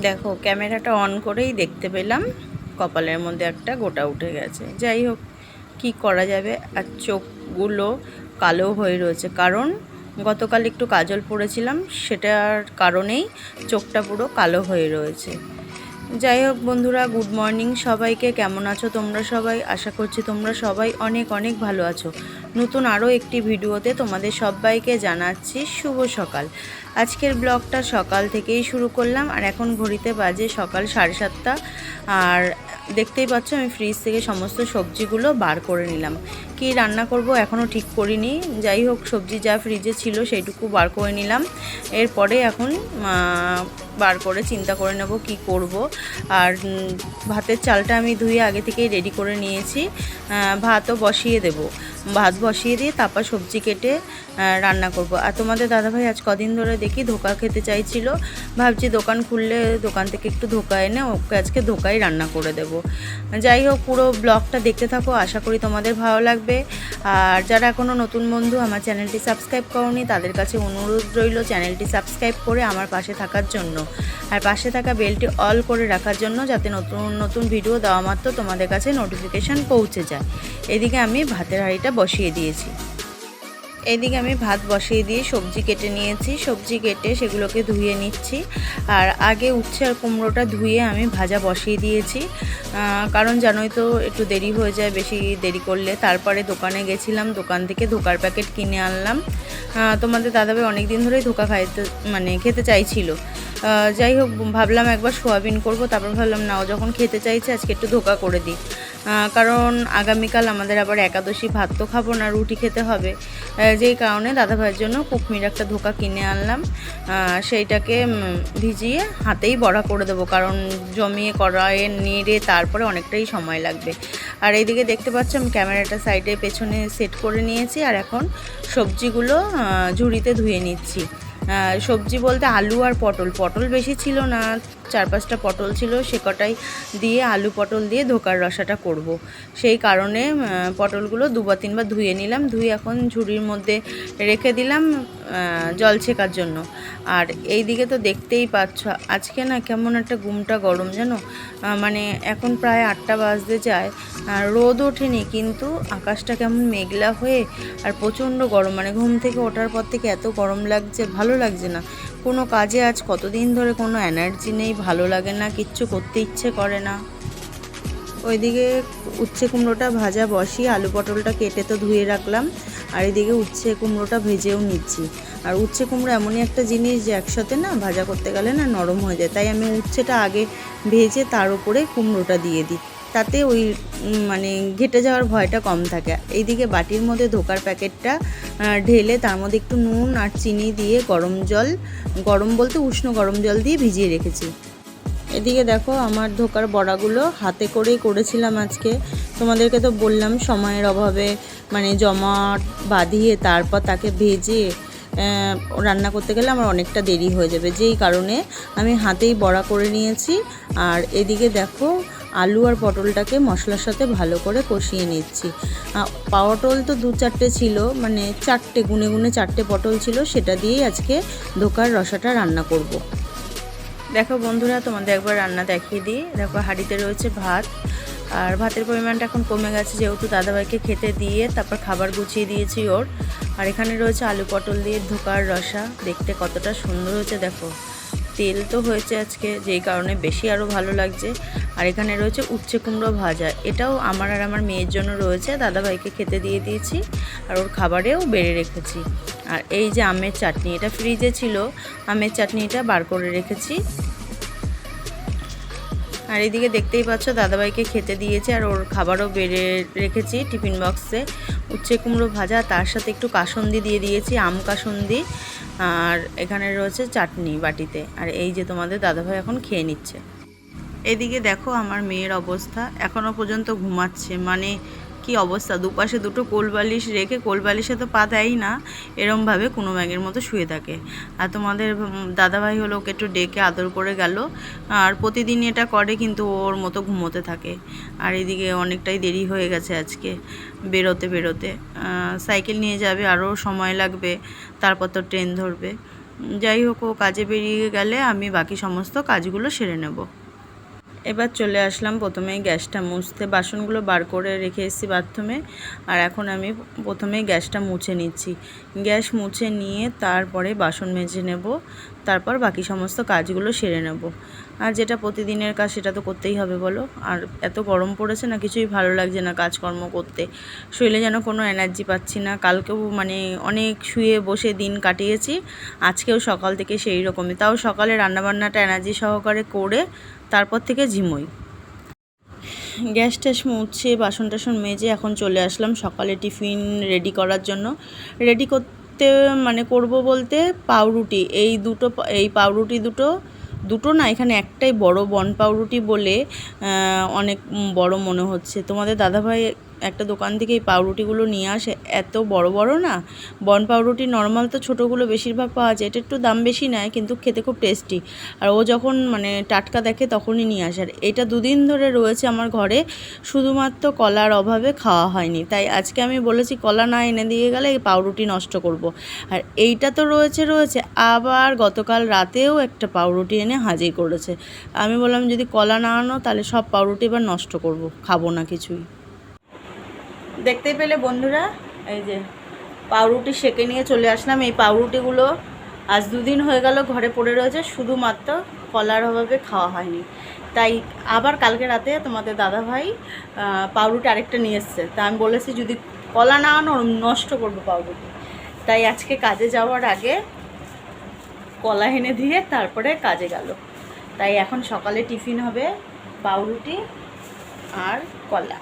দেখো, ক্যামেরাটা অন করেই দেখতে পেলাম, কপালের মধ্যে একটা গোটা উঠে গেছে। যাই হোক, কি করা যাবে? আর চোখগুলো কালো হয়ে রয়েছে। কারণ গতকাল একটু কাজল পড়েছিলাম, সেটার কারণেই চোখটা পুরো কালো হয়ে রয়েছে। যাই হোক বন্ধুরা গুড মর্নিং সবাইকে। কেমন আছো তোমরা সবাই? আশা করছি তোমরা সবাই অনেক অনেক ভালো আছো। নতুন আরও একটি ভিডিওতে তোমাদের সবাইকে জানাচ্ছি শুভ সকাল। আজকের ব্লগটা সকাল থেকেই শুরু করলাম, আর এখন ঘড়িতে বাজে সকাল সাড়ে সাতটা। আর দেখতেই পাচ্ছ, আমি ফ্রিজ থেকে সমস্ত সবজিগুলো বার করে নিলাম। কি রান্না করব এখনও ঠিক করিনি। যাই হোক, সবজি যা ফ্রিজে ছিল সেইটুকু বার করে নিলাম। এরপরে এখন বার করে চিন্তা করে নেব কি করব। আর ভাতের চালটা আমি ধুয়ে আগে থেকেই রেডি করে নিয়েছি। ভাতও বসিয়ে দেব। ভাত বসিয়ে দিয়ে তারপর সবজি কেটে রান্না করব। আর তোমাদের দাদাভাই আজ কদিন ধরে দেখি ধোকা খেতে চাইছিল। ভাবছি দোকান খুললে দোকান থেকে একটু ধোকা এনে ওকে আজকে ধোকাই রান্না করে দেব। যাই হোক, পুরো ব্লগটা দেখতে থাকো, আশা করি তোমাদের ভালো লাগবে। আর যারা এখনও নতুন বন্ধু, আমার চ্যানেলটি সাবস্ক্রাইব করনি, তাদের কাছে অনুরোধ রইল চ্যানেলটি সাবস্ক্রাইব করে আমার পাশে থাকার জন্য। আর পাশে থাকা বেলটি অল করে রাখার জন্য যাতে নতুন নতুন ভিডিও দেওয়া মাত্র তোমাদের কাছে নোটিফিকেশান পৌঁছে যায়। এদিকে আমি ভাতের হাঁড়িটা বসিয়ে দিয়েছি। এদিকে আমি ভাত বসিয়ে দিয়ে সবজি কেটে নিয়েছি। সবজি কেটে সেগুলোকে ধুয়ে নিচ্ছি। আর আগে উচ্ছে আর কুমড়োটা ধুয়ে আমি ভাজা বসিয়ে দিয়েছি। কারণ জানোই তো একটু দেরি হয়ে যায় বেশি দেরি করলে। তারপরে দোকানে গেছিলাম, দোকান থেকে ধোকার প্যাকেট কিনে আনলাম। তোমাদের দাদাভাই অনেক দিন ধরেই ধোকা খাইতে মানে খেতে চাইছিল। যাই হোক, ভাবলাম একবার সোয়াবিন করব, তারপর ভাবলাম না ও যখন খেতে চাইছে, আজকে একটু ধোকা করে দিই। কারণ আগামীকাল আমাদের আবার একাদশী, ভাত তো খাব না, রুটি খেতে হবে। যেই কারণে দাদা ভাইয়ের জন্য কুকমির একটা ধোকা কিনে আনলাম। সেইটাকে ভিজিয়ে হাতেই বড়া করে দেবো, কারণ জমিয়ে কড়াইয়ে নেড়ে তারপরে অনেকটাই সময় লাগবে। আর এইদিকে দেখতে পাচ্ছ আমি ক্যামেরাটা সাইডে পেছনে সেট করে নিয়েছি, আর এখন সবজিগুলো ঝুড়িতে ধুয়ে নিচ্ছি। সবজি বলতে আলু আর পটল। পটল বেশি ছিল না। চার পাঁচটা পটল ছিল সে কটাই দিয়ে আলু পটল দিয়ে ধোকার রসাটা করব। সেই কারণে পটলগুলো দুবার তিনবার ধুয়ে নিলাম ধুয়ে এখন ঝুড়ির মধ্যে রেখে দিলাম জল ছেঁকার জন্য। আর এই দিকে তো দেখতেই পাচ্ছ আজকে না কেমন একটা গুমটা গরম আহ, মানে এখন প্রায় আটটা বাজতে যায় রোদ ওঠেনি কিন্তু আকাশটা কেমন মেঘলা হয়ে আর প্রচণ্ড গরম। মানে ঘুম থেকে ওঠার পর থেকে এত গরম লাগছে ভালো লাগছে না। কোনো কাজে আজ কতদিন ধরে কোনো এনার্জি নেই, ভালো লাগে না, কিচ্ছু করতে ইচ্ছে করে না। ওইদিকে উচ্ছে কুমড়োটা ভাজা বসিয়ে আলু পটলটা কেটে তো ধুয়ে রাখলাম, আর এদিকে উচ্ছে কুমড়োটা ভেজেও নিচ্ছি। আর উচ্ছে কুমড়ো এমনই একটা জিনিস যে একসাথে না ভাজা করতে গেলে না নরম হয়ে যায়। তাই আমি উচ্ছেটা আগে ভেজে তার উপরে কুমড়োটা দিয়ে দিই। তাতে ওই মানে ঘেটে যাওয়ার ভয়টা কম থাকে। এইদিকে বাটির মধ্যে ধোকার প্যাকেটটা ঢেলে তার মধ্যে একটু নুন আর চিনি দিয়ে গরম জল, গরম বলতে উষ্ণ গরম জল দিয়ে ভিজিয়ে রেখেছি। এদিকে দেখো আমার ধোকার বড়াগুলো হাতে করেই করেছিলাম আজকে। তোমাদেরকে তো বললাম সময়ের অভাবে মানে জমা বাঁধিয়ে তারপর তাকে ভেজে রান্না করতে গেলে আমার অনেকটা দেরি হয়ে যাবে। যেই কারণে আমি হাতেই বড়া করে নিয়েছি। আর এদিকে দেখো আলু আর পটলটাকে মশলার সাথে ভালো করে কষিয়ে নিচ্ছি। পটল তো দু চারটে ছিল মানে চারটে, গুনে গুনে চারটে পটল ছিল, সেটা দিয়েই আজকে ধোকার রসাটা রান্না করব। দেখো বন্ধুরা, তোমাদের একবার রান্না দেখিয়ে দিই। দেখো হাঁড়িতে রয়েছে ভাত, আর ভাতের পরিমাণটা এখন কমে গেছে যেহেতু দাদাভাইকে খেতে দিয়ে তারপর খাবার গুছিয়ে দিয়েছি ওর। আর এখানে রয়েছে আলু পটল দিয়ে ধোকার রসা, দেখতে কতটা সুন্দর হয়েছে, দেখো। তেল তো হয়েছে আজকে, যেই কারণে বেশি আরও ভালো লাগছে। আর এখানে রয়েছে উচ্ছে কুমড়ো ভাজা। এটাও আমার আর আমার মেয়ের জন্য রয়েছে, দাদাভাইকে খেতে দিয়ে দিয়েছি, আর ওর খাবারেও বেড়ে রেখেছি। আর এই যে আমের চাটনি, এটা ফ্রিজে ছিল, আমের চাটনিটা বার করে রেখেছি। আর এইদিকে দেখতেই পাচ্ছ, দাদাভাইকে খেতে দিয়েছে, আর ওর খাবারও বেড়ে রেখেছি টিফিন বক্সে। উচ্ছে কুমড়ো ভাজা, তার সাথে একটু কাসন্দি দিয়ে দিয়েছি, আম কাসন্দি। আর এখানে রয়েছে চাটনি বাটিতে। আর এই যে তোমাদের দাদাভাই এখন খেয়ে নিচ্ছে। এদিকে দেখো আমার মেয়ের অবস্থা। এখনও পর্যন্ত ঘুমাচ্ছে। মানে কি অবস্থা? দুপাশে দুটো কোলবালিশ রেখে কোলবালিশে তো পা দেয়ই না। এরমভাবে কোনো ব্যাগের মতো শুয়ে থাকে। আর তোমাদের দাদাভাই হলো ওকে একটু ডেকে আদর করে গেল। আর প্রতিদিন এটা করে কিন্তু ওর মতো ঘুমোতে থাকে। আর এদিকে অনেকটাই দেরি হয়ে গেছে আজকে, বেরোতে বেরোতে। সাইকেল নিয়ে যাবে, আরও সময় লাগবে। তারপর তো ট্রেন ধরবে। যাই হোক, ও কাজে বেরিয়ে গেলে আমি বাকি সমস্ত কাজগুলো সেরে নেব। এবার চলে আসলাম প্রথমে গ্যাসটা মুছতে। বাসনগুলো বার করে রেখে এসেছি বাথরুমে। আর এখন আমি প্রথমেই গ্যাসটা মুছে নিচ্ছি। গ্যাস মুছে নিয়ে তারপরে বাসন মেজে নেব। তারপর বাকি সমস্ত কাজগুলো সেরে নেব। আর যেটা প্রতিদিনের কাজ সেটা তো করতেই হবে, বলো। আর এত গরম পড়েছে না, কিছুই ভালো লাগছে না কাজকর্ম করতে। শরীরে যেন কোনো এনার্জি পাচ্ছি না। কালকেও মানে অনেক শুয়ে বসে দিন কাটিয়েছি। আজকেও সকাল থেকে সেই রকমই। তাও সকালে রান্নাবান্নাটা এনার্জি সহকারে করে তারপর থেকে ঝিমোই। গ্যাস ট্যাস মুছে বাসন টাসন মেজে এখন চলে আসলাম সকালে টিফিন রেডি করার জন্য। রেডি করতে মানে করব বলতে পাউরুটি। এই দুটো এই পাউরুটি দুটো দুটো না এখানে একটাই বড় বন পাউরুটি বলে অনেক বড় মনে হচ্ছে। তোমাদের দাদাভাই একটা দোকান থেকে এই পাউরুটিগুলো নিয়ে আসে। এত বড় বড় না? বন পাউরুটি নর্মাল তো ছোটোগুলো বেশিরভাগ পাওয়া যায়। এটা একটু দাম বেশি নেয়, কিন্তু খেতে খুব টেস্টি আর ও যখন মানে টাটকা দেখে তখনই নিয়ে আসে। আর এটা দুদিন ধরে রয়েছে আমার ঘরে। শুধুমাত্র কলার অভাবে খাওয়া হয়নি। তাই আজকে আমি বলেছি, কলা না এনে দিয়ে গেলে এই পাউরুটি নষ্ট করব। আর এইটা তো রয়েছে রয়েছে। আবার গতকাল রাতেও একটা পাউরুটি এনে হাজির করেছে। আমি বললাম, যদি কলা না আনো, তাহলে সব পাউরুটি এবার নষ্ট করব। খাব না কিছুই। দেখতেই পেলে বন্ধুরা? এই যে পাউরুটি সেকে নিয়ে চলে আসলাম। এই পাউরুটিগুলো আজ দুদিন হয়ে গেল ঘরে পড়ে রয়েছে। শুধুমাত্র কলার অভাবে খাওয়া হয়নি। তাই আবার কালকে রাতে তোমাদের দাদাভাই আহ, পাউরুটি আরেকটা নিয়ে এসছে। তা আমি বলেছি যদি কলা না আনো নষ্ট করব পাউরুটি। তাই আজকে কাজে যাওয়ার আগে কলা এনে দিয়ে তারপরে কাজে গেল। তাই এখন সকালে টিফিন হবে পাউরুটি আর কলা।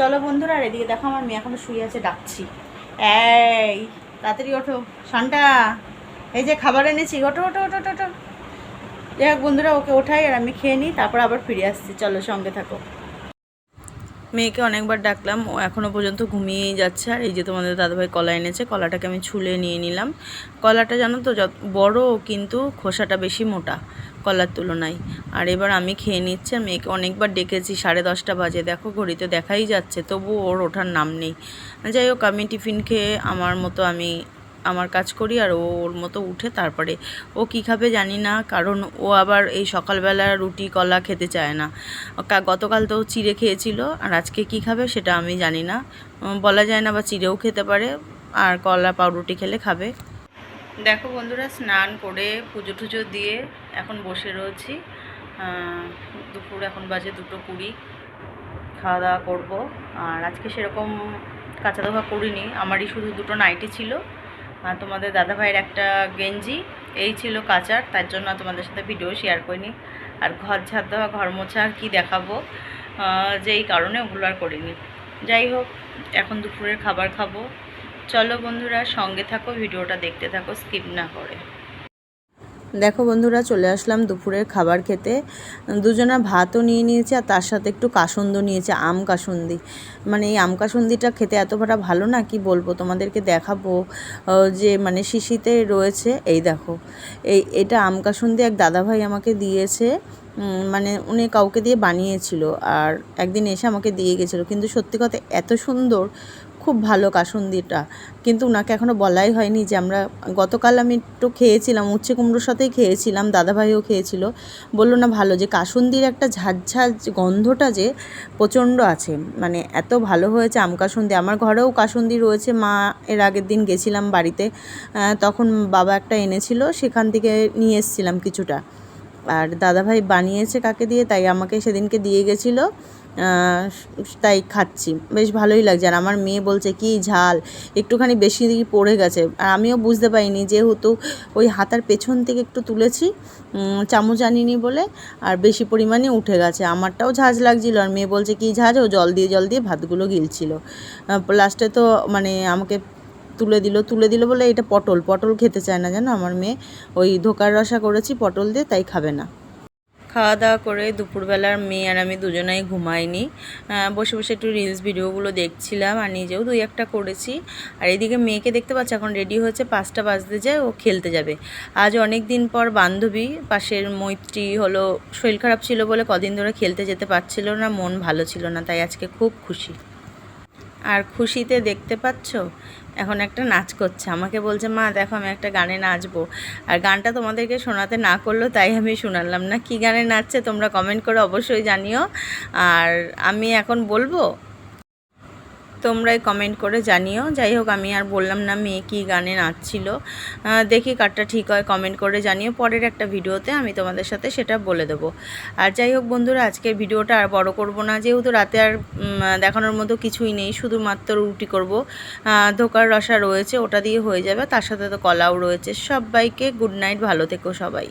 চলো বন্ধুরা আর এদিকে দেখো আমার মেয়ে এখনও শুয়ে আছে ডাকছি। এই তাড়াতাড়ি ওঠো। শানটা এই যে খাবার এনেছি ওঠো ওঠো ওঠো ওঠো, যাই হোক বন্ধুরা ওকে ওঠাই আর আমি খেয়ে নিই তারপর আবার ফিরে আসছি। চলো সঙ্গে থাকো। মেয়েকে অনেকবার ডাকলাম, ও এখনও পর্যন্ত ঘুমিয়েই যাচ্ছে। আর এই যে তোমাদের দাদাভাই কলা এনেছে, কলাটাকে আমি ছুলে নিয়ে নিলাম। কলাটা জানো তো, যত বড় কিন্তু খোসাটা বেশি মোটা কলার তুলনায়। আর এবার আমি খেয়ে নিচ্ছি, আর মেয়েকে অনেকবার ডেকেছি, সাড়ে দশটা বাজে। দেখো, ঘড়িতে দেখাই যাচ্ছে তবু ওর ওঠার নাম নেই। যাই হোক, আমি টিফিন খেয়ে আমার মতো আমি আমার কাজ করি আর ও ওর মতো উঠে তারপরে ও কী খাবে জানি না, কারণ ও আবার এই সকালবেলা রুটি, কলা খেতে চায় না। গতকাল তো চিড়ে খেয়েছিল আর আজকে কী খাবে সেটা আমি জানি না। বলা যায় না বা চিড়েও খেতে পারে, আর কলা, পাউরুটি খেলে খাবে। দেখো বন্ধুরা, স্নান করে পুজো টুজো দিয়ে এখন বসে রয়েছি। দুপুর এখন বাজে দুটো কুড়ি। খাওয়া দাওয়া করব। আর আজকে সেরকম কাঁচা ধোয়া করিনি, আমারই শুধু দুটো নাইটি ছিল। তোমাদের দাদাভাইয়ের একটা গেঞ্জি, এই ছিল কাচার, তার জন্য তোমাদের সাথে ভিডিও শেয়ার করিনি। আর ঘর ঝাড় দেওয়া, ঘর মোছা আর কী দেখাবো যেই কারণে ওগুলো আর করিনি। যাই হোক, এখন দুপুরের খাবার খাব। চলো বন্ধুরা, সঙ্গে থাকো ভিডিওটা দেখতে থাকো স্কিপ না করে। দেখো বন্ধুরা, চলে আসলাম দুপুরের খাবার খেতে। দুজনা ভাতও নিয়ে নিয়েছে আর তার সাথে একটু কাসন্দ নিয়েছে, আম কাসন্দি। মানে এই আম কাসন্দিটা খেতে এত এতটা ভালো না, কি বলব তোমাদেরকে দেখাবো। যে মানে শিশিতে রয়েছে, এই দেখো। এই, এটা আম কাসন্দি এক দাদাভাই আমাকে দিয়েছে। মানে উনি কাউকে দিয়ে বানিয়েছিল আর একদিন এসে আমাকে দিয়ে গেছিল। কিন্তু সত্যি কথা এত সুন্দর খুব ভালো কাসুন্দিটা। কিন্তু ওনাকে এখনও বলাই হয়নি যে আমরা, গতকাল আমি একটু খেয়েছিলাম, উচ্ছে কুমড়োর সাথেই খেয়েছিলাম, দাদাভাইও খেয়েছিল। বলল, না, ভালো যে কাসুন্দির একটা ঝাঁঝ গন্ধটা যে প্রচণ্ড আছে মানে এত ভালো হয়েছে আম কাসুন্দি। আমার ঘরেও কাসুন্দি রয়েছে, মা এর আগের দিন গেছিলাম বাড়িতে তখন বাবা একটা এনেছিল, সেখান থেকে নিয়ে এসেছিলাম কিছুটা। আর দাদাভাই বানিয়েছে কাকে দিয়ে, তাই আমাকে সেদিনকে দিয়ে গেছিল। তাই খাচ্ছি। বেশ ভালোই লাগছে। আর আমার মেয়ে বলছে, কি ঝাল, একটুখানি বেশি দিকে পড়ে গেছে। আর আমিও বুঝতে পারিনি, যেহেতু ওই হাতার পেছন থেকে একটু তুলেছি চামচ আনিনি বলে, আর বেশি পরিমাণে উঠে গেছে। আমারটাও ঝাঁজ লাগছিল। আর মেয়ে বলছে, কি ঝাঁজ? ও জল দিয়ে জল দিয়ে ভাতগুলো গিলছিল। লাস্টে তো মানে আমাকে তুলে দিল তুলে দিল বলে এটা পটল। পটল খেতে চায় না জানো? আমার মেয়ে, ওই ধোকার রসা করেছি, পটল দিয়ে তাই খাবে না। খাওয়া দাওয়া করে দুপুরবেলার মেয়ে আর আমি দুজনাই ঘুমাইনি। বসে বসে একটু রিলস ভিডিওগুলো দেখছিলাম আর নিজেও দুই একটা করেছি। আর এদিকে মেয়েকে দেখতে পাচ্ছি, এখন রেডি হয়েছে পাঁচটা বাজতে যায়, ও খেলতে যাবে। আজ অনেক দিন পর বান্ধবী, পাশের মৈত্রী হলো, শরীর খারাপ ছিল বলে কদিন ধরে খেলতে যেতে পারছিল না, মন ভালো ছিল না, তাই আজকে খুব খুশি। আর খুশিতে দেখতে পাচ্ছ? এখন একটা নাচ করছে। আমাকে বলছে, মা, দেখো আমি একটা গানে নাচবো। আর গানটা তোমাদেরকে শোনাতে না করল তাই আমি শোনালাম। না, কি গানে নাচছে তোমরা কমেন্ট করে অবশ্যই জানিও। আর আমি এখন বলব তোমরাই কমেন্ট করে জানিও। যাই হোক আমি আর বললাম না মেয়ে কী গানে নাচছিল। দেখি কারটা ঠিক হয় কমেন্ট করে জানিও। পরের একটা ভিডিওতে আমি তোমাদের সাথে সেটা বলে দেবো। আর যাই হোক বন্ধুরা, আজকের ভিডিওটা আর বড় করব না। যেহেতু রাতে আর দেখানোর মতো কিছুই নেই, শুধুমাত্র রুটি করব। ধোকার রসা রয়েছে, ওটা দিয়ে হয়ে যাবে। তার সাথে তো কলাও রয়েছে। সবাইকে গুড নাইট ভালো থেকো সবাই।